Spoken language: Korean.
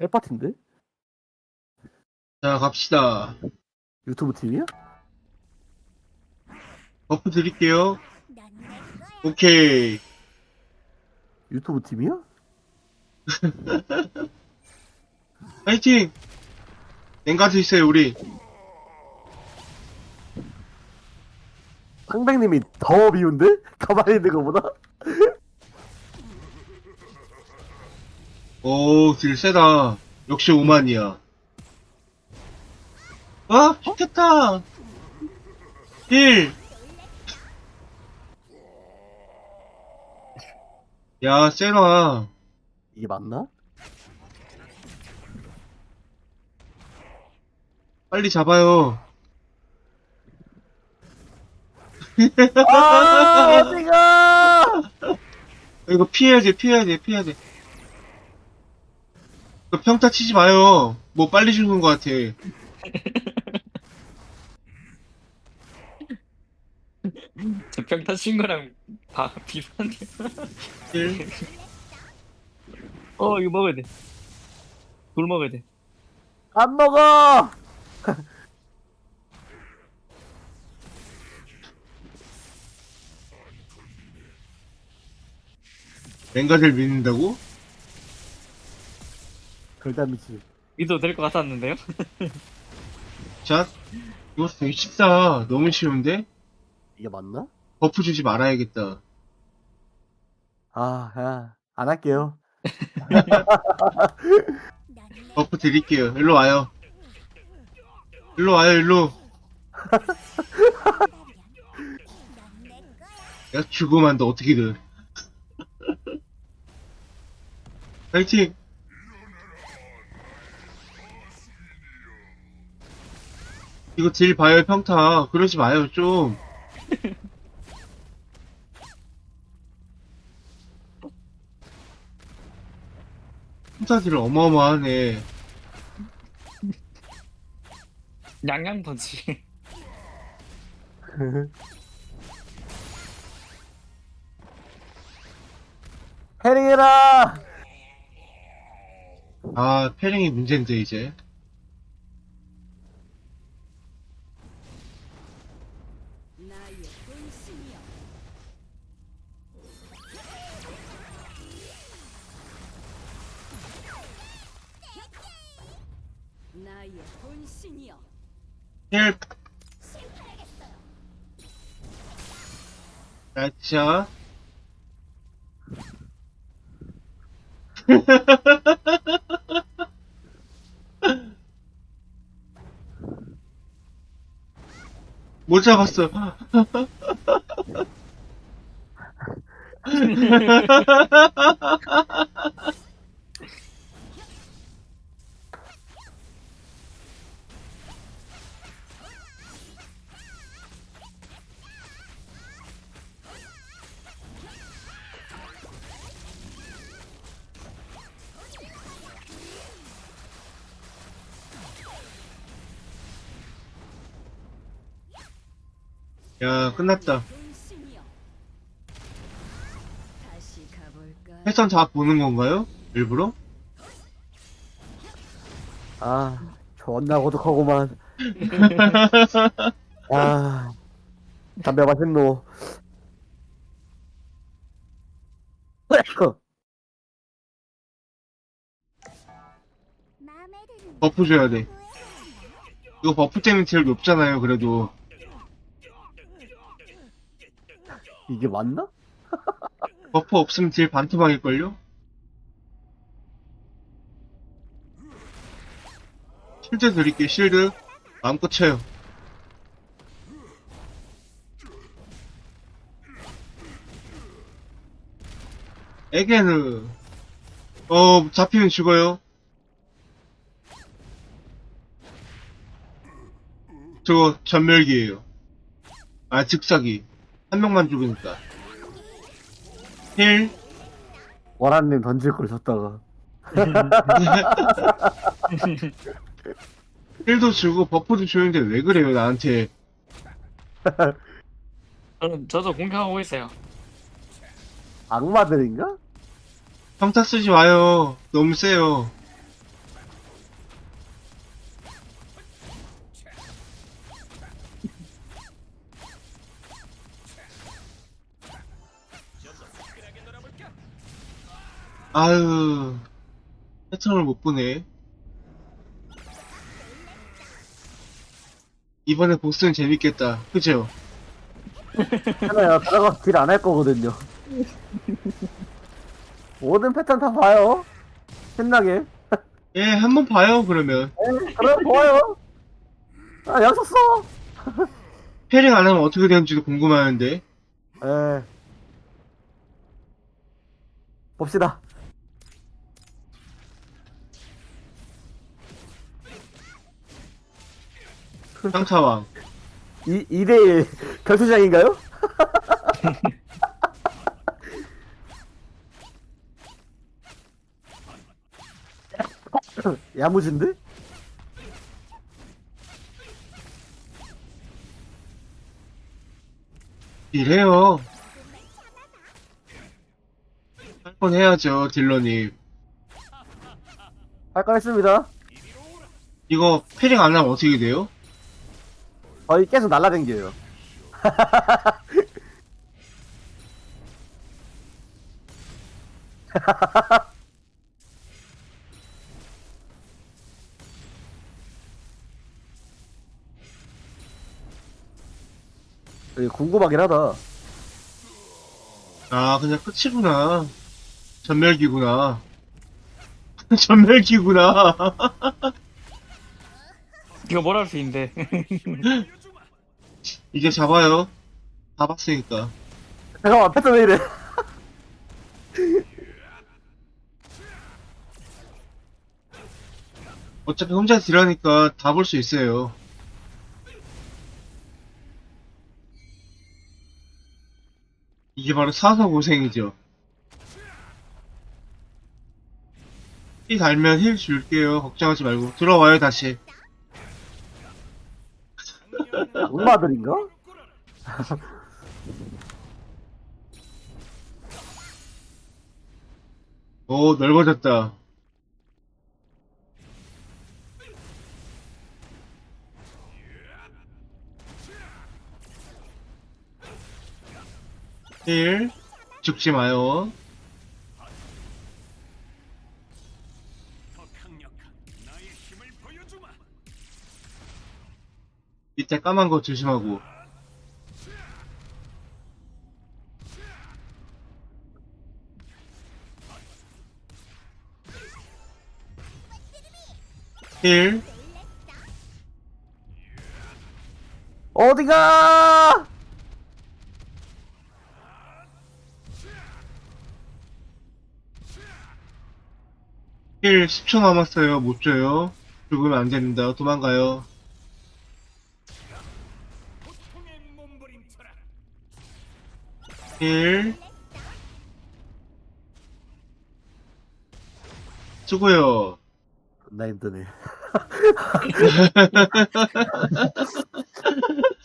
헬파티인데? 자, 갑시다. 유튜브 TV야? 버프 드릴게요. 오케이. 유튜브 TV야? 파이팅! 냉가드 있어요, 우리. 상백님이 더 미운데? 가만히 있는 거보다? 오, 딜 세다. 역시 오만이야. 아, 좋겠다. 딜. 야, 세나. 이게 맞나? 빨리 잡아요. 아! 이거 피해야지, 피해야지, 피해야지. 그 평타 치지 마요. 뭐 빨리 죽는 것 같아. 저 평타 친 거랑 바, 비슷한데. 딜. 어, 이거 먹어야 돼. 돌 먹어야 돼. 안 먹어! 랭가드를 믿는다고? 별담이지. 믿어도 될 것 같았는데요? 자, 이거 되게 쉽다. 너무 쉬운데? 이게 맞나? 버프 주지 말아야겠다. 아, 야, 안 할게요. 버프 드릴게요. 일로 와요. 일로 와요, 일로. 내가 죽으면 너 어떻게든. 파이팅! 이거 딜 봐요, 평타. 그러지 마요, 좀. 평타 딜 어마어마하네. 양양 펀치. 해링해라! 아, 패링이 문제인데, 이제. 나의 본신이여 헬. 나차. 못 잡았어. 야, 끝났다. 패선 다 보는 건가요? 일부러? 아, 존나 고독하구만. 아, 담배 맛있노. 버프 줘야 돼. 이거 버프 때문에 제일 높잖아요, 그래도. 이게 맞나? 버프 없으면 딜 반토막일걸요? 실드 드릴게요, 실드. 마음껏 쳐요. 에게르. 어, 잡히면 죽어요. 저거 전멸기예요. 아, 즉사기. 한 명만 죽으니까. 힐. 원한님 던질 걸 줬다가. 힐도 주고 버프도 주는데 왜 그래요 나한테 저는, 저도 공격하고 있어요. 악마들인가? 평타 쓰지 마요 너무 세요 아유, 패턴을 못 보네. 이번에 보스는 재밌겠다. 그죠? 하나야 들어가서 딜 안 할 거거든요. 모든 패턴 다 봐요. 신나게. 예, 한번 봐요, 그러면. 에, 그럼 좋아요. 아, 약속 써. 패링 안 하면 어떻게 되는지도 궁금하는데. 에. 봅시다. 상차왕. 이, 2대1 결투장인가요? 야무진데? 이래요. 할 건 해야죠, 딜러님. 할거 했습니다. 이거 패링 안 하면 어떻게 돼요? 거의 계속 날라댕겨요. 되게 궁금하긴 하다. 아, 그냥 끝이구나. 전멸기구나. 전멸기구나. 이거 뭘 할 수 있는데. 이제 잡아요. 잡았으니까. 잠깐만, 패턴 왜 이래? 어차피 혼자 딜하니까 다 볼 수 있어요. 이게 바로 사서 고생이죠. 힐 달면 힐 줄게요. 걱정하지 말고. 들어와요, 다시. 악마들인가? 오, 넓어졌다. 힐. 죽지 마요. 밑에 까만 거 조심하고. 힐. 어디가? 힐 10초 남았어요. 못 줘요. 죽으면 안 됩니다. 도망가요. 힐. 수고요. 나 힘드네.